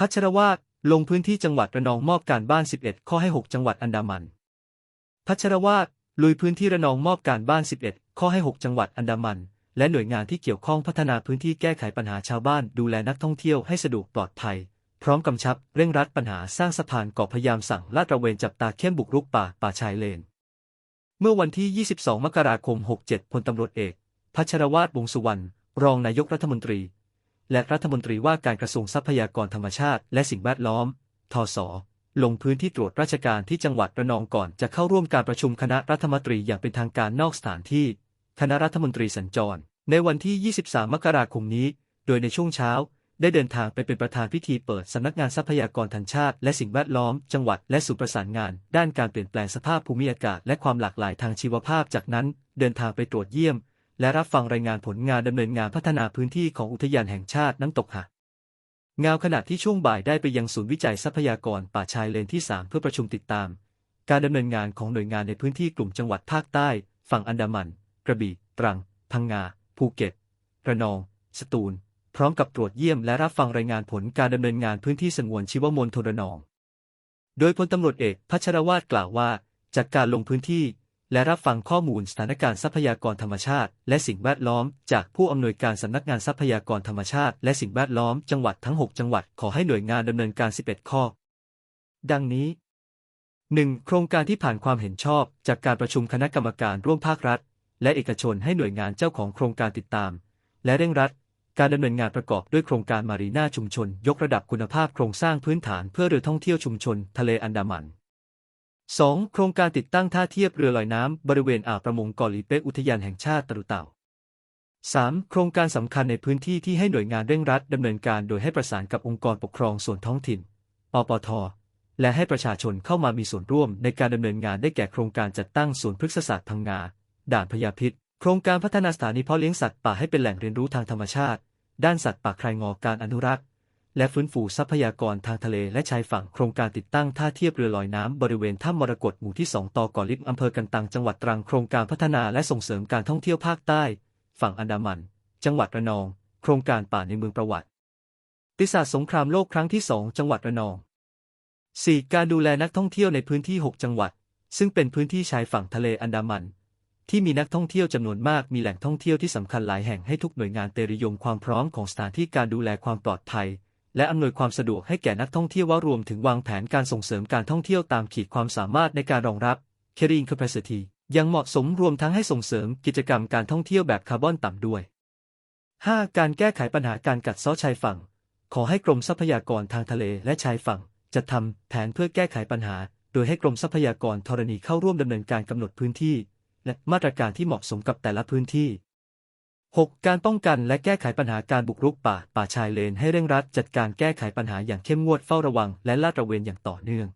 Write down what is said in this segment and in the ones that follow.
พัชรวาทลงพื้นที่จังหวัดระนองมอบการบ้าน 11 ข้อให้ 6 จังหวัดอันดามัน พัชรวาทลุยพื้นที่ระนองมอบการบ้าน 11 ข้อให้ 6 จังหวัดอันดามัน และหน่วยงานที่เกี่ยวข้องพัฒนาพื้นที่แก้ไขปัญหาชาวบ้าน ดูแลนักท่องเที่ยวให้สะดวกปลอดภัย พร้อมกำชับเร่งรัดปัญหาสร้างสะพานเกาะพยายามสั่งลาดตระเวนจับตาเข้มบุกรุกป่าป่าชายเลน เมื่อวันที่ 22 มกราคม 67 พลตำรวจเอก พัชรวาทวงสุวรรณ รองนายกรัฐมนตรี และรัฐมนตรีว่าการกระทรวงทรัพยากรธรรมชาติ และสิ่งแวดล้อมทศลงพื้นที่ตรวจราชการที่จังหวัดระนองก่อนจะเข้าร่วมการประชุมคณะรัฐมนตรีอย่างเป็นทางการนอกสถานที่ คณะรัฐมนตรีสัญจร ในวันที่ 23 มกราคมนี้ โดยในช่วงเช้า ได้เดินทางไปเป็นประธานพิธีเปิดสำนักงานทรัพยากรธรรมชาติ และสิ่งแวดล้อม จังหวัดและศูนย์ประสานงาน ด้านการเปลี่ยนแปลงสภาพภูมิอากาศ และความหลากหลายทางชีวภาพ จากนั้น เดินทางไปตรวจเยี่ยม และรับฟังรายงานผลงานดำเนินงานพัฒนาพื้นที่ของอุทยานแห่งชาติน้ำตกหะงาวขณะที่ช่วงบ่ายได้ไปยังศูนย์วิจัยทรัพยากรป่าชายเลนที่ 3 เพื่อประชุมติดตาม การดำเนินงานของหน่วยงานในพื้นที่กลุ่มจังหวัดภาคใต้ ฝั่งอันดามัน กระบี่ ตรัง พังงา ภูเก็ต ระนอง สตูล พร้อมกับตรวจเยี่ยมและรับฟังรายงานผลการดำเนินงานพื้นที่สงวนชีวมณฑลระนอง โดยพลตำรวจเอกพัชรวาทกล่าวว่า จากการลงพื้นที่ และรับฟังข้อมูลสถานการณ์ทรัพยากรธรรมชาติ และสิ่งแวดล้อม จากผู้อำนวยการสำนักงานทรัพยากรธรรมชาติ และสิ่งแวดล้อมจังหวัดทั้ง 6 จังหวัดขอให้หน่วยงานดำเนินการ 11 ข้อ ดังนี้ 1. โครงการที่ผ่านความเห็นชอบ จากการประชุมคณะกรรมการร่วมภาครัฐ และเอกชนให้หน่วยงานเจ้าของโครงการติดตาม และเร่งรัด การดำเนินงานประกอบด้วยโครงการมารีนาชุมชน ยกระดับคุณภาพโครงสร้างพื้นฐานเพื่อเรือท่องเที่ยวชุมชน ทะเลอันดามัน 2. โครงการติดตั้งท่าเทียบเรือลอยน้ำ บริเวณอ่าวประมงเกาะหลีเป๊ะอุทยานแห่งชาติตะลุเต่า 3. โครงการสำคัญในพื้นที่ที่ให้หน่วยงานเร่งรัดดำเนินการโดยให้ประสานกับองค์กรปกครองส่วนท้องถิ่นอปท และให้ประชาชนเข้ามามีส่วนร่วมในการดำเนินงานได้แก่โครงการจัดตั้งศูนย์พฤกษศาสตร์พังงา ด่านพญาพิษ โครงการพัฒนาสถานีเพาะเลี้ยงสัตว์ป่าให้เป็นแหล่งเรียนรู้ทางธรรมชาติ ด้านสัตว์ป่าคลายงอการอนุรักษ์ และฟื้นฟูทรัพยากรทางทะเลและชายฝั่งโครงการติดตั้งท่าเทียบเรือลอยน้ำบริเวณถ้ำมรกตหมู่ที่ 2ต่อกาะลิบอำเภอกันตังจังหวัดตรังโครงการพัฒนาและส่งเสริมการท่องเที่ยวภาคใต้ ฝั่งอันดามัน จังหวัดระนอง โครงการป่าในเมืองประวัติติศาสตร์สงครามโลกครั้งที่ 2 จังหวัดระนอง 4. การดูแลนักท่องเที่ยวในพื้นที่ 6 จังหวัด ซึ่งเป็นพื้นที่ชายฝั่งทะเลอันดามัน ที่มีนักท่องเที่ยวจำนวนมากมีแหล่งท่องเที่ยวที่สำคัญหลายแห่งให้ทุกหน่วยงานเตรียมความพร้อมของสถานที่การดูแลความปลอดภัย และอำนวยความสะดวกให้แก่นักท่องเที่ยวว่ารวมถึงวางแผนการส่งเสริมการท่องเที่ยวตามขีดความสามารถในการรองรับ carrying capacity ยังเหมาะสมรวมทั้งให้ส่งเสริมกิจกรรมการท่องเที่ยวแบบคาร์บอนต่ำด้วย 5. การแก้ไขปัญหาการกัดเซาะชายฝั่ง ขอให้กรมทรัพยากรทางทะเลและชายฝั่งจัดทำแผนเพื่อแก้ไขปัญหา โดยให้กรมทรัพยากรธรณีเข้าร่วมดำเนินการกำหนดพื้นที่ และมาตรการที่เหมาะสมกับแต่ละพื้นที่ 6. การป้องกันและแก้ไขปัญหาการบุกรุกป่า ป่าชายเลนให้เร่งรัด จัดการแก้ไขปัญหาอย่างเข้มงวดเฝ้าระวัง และลาดตระเวนอย่างต่อเนื่อง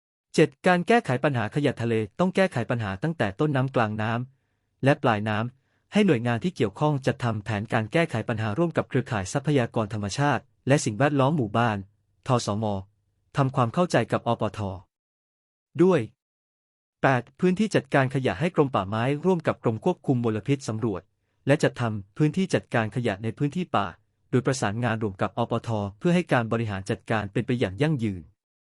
7. การแก้ไขปัญหาขยะทะเลต้องแก้ไขปัญหาตั้งแต่ต้นน้ำกลางน้ำและปลายน้ำให้หน่วยงานที่เกี่ยวข้องจัดทำแผนการแก้ไขปัญหาร่วมกับเครือข่ายทรัพยากรธรรมชาติ และสิ่งแวดล้อมหมู่บ้าน ทสมทำความเข้าใจกับอปท ด้วย 8. พื้นที่จัดการขยะให้กรมป่าไม้ร่วมกับกรมควบคุมมลพิษสำรวจ และจัดทำพื้นที่จัดการขยะในพื้นที่ป่า โดยประสานงานร่วมกับอปท เพื่อให้การบริหารจัดการเป็นไปอย่างยั่งยืน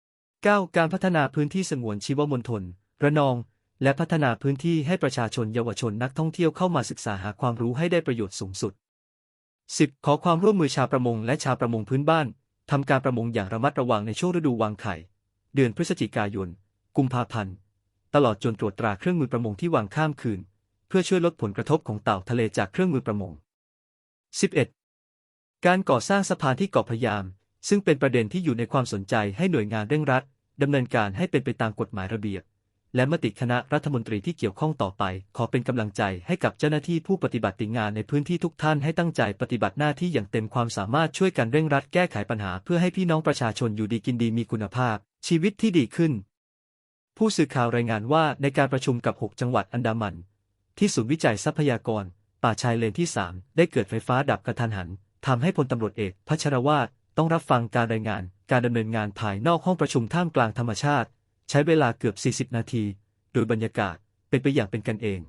9. การพัฒนาพื้นที่สงวนชีวมณฑลระนอง และพัฒนาพื้นที่ให้ประชาชนเยาวชนนักท่องเที่ยวเข้ามาศึกษาหาความรู้ให้ได้ประโยชน์สูงสุด 10. ขอความร่วมมือชาวประมงและชาวประมงพื้นบ้านทำการประมงอย่างระมัดระวังในช่วงฤดูวางไข่ เดือนพฤศจิกายน กุมภาพันธ์ ตลอดจนตรวจตราเครื่องมือประมงที่วางข้ามคืน เพื่อช่วยลดผลกระทบของเต่าทะเลจากเครื่องมือประมง 11. การก่อสร้างสะพานที่เกาะพะยาม ซึ่งเป็นประเด็นที่อยู่ในความสนใจให้หน่วยงานเร่งรัดดำเนินการให้เป็นไปตามกฎหมายระเบียบ และมติคณะรัฐมนตรีที่เกี่ยวข้องต่อไป ขอเป็นกำลังใจให้กับเจ้าหน้าที่ผู้ปฏิบัติงานในพื้นที่ทุกท่านให้ตั้งใจปฏิบัติหน้าที่อย่างเต็มความสามารถช่วยกันเร่งรัดแก้ไขปัญหา เพื่อให้พี่น้องประชาชนอยู่ดีกินดีมีคุณภาพ ชีวิตที่ดีขึ้น ผู้สื่อข่าวรายงานว่าในการประชุมกับ 6 จังหวัดอันดามัน ที่ศูนย์วิจัยทรัพยากร ป่าชายเลนที่ 3 ได้เกิดไฟฟ้าดับกระทันหันทำให้พลตำรวจเอกพัชรวาทต้องรับฟังการรายงาน การดำเนินงานภายนอกห้องประชุมท่ามกลางธรรมชาติ ใช้เวลาเกือบ 40 นาที โดยบรรยากาศเป็นไปอย่างเป็นกันเอง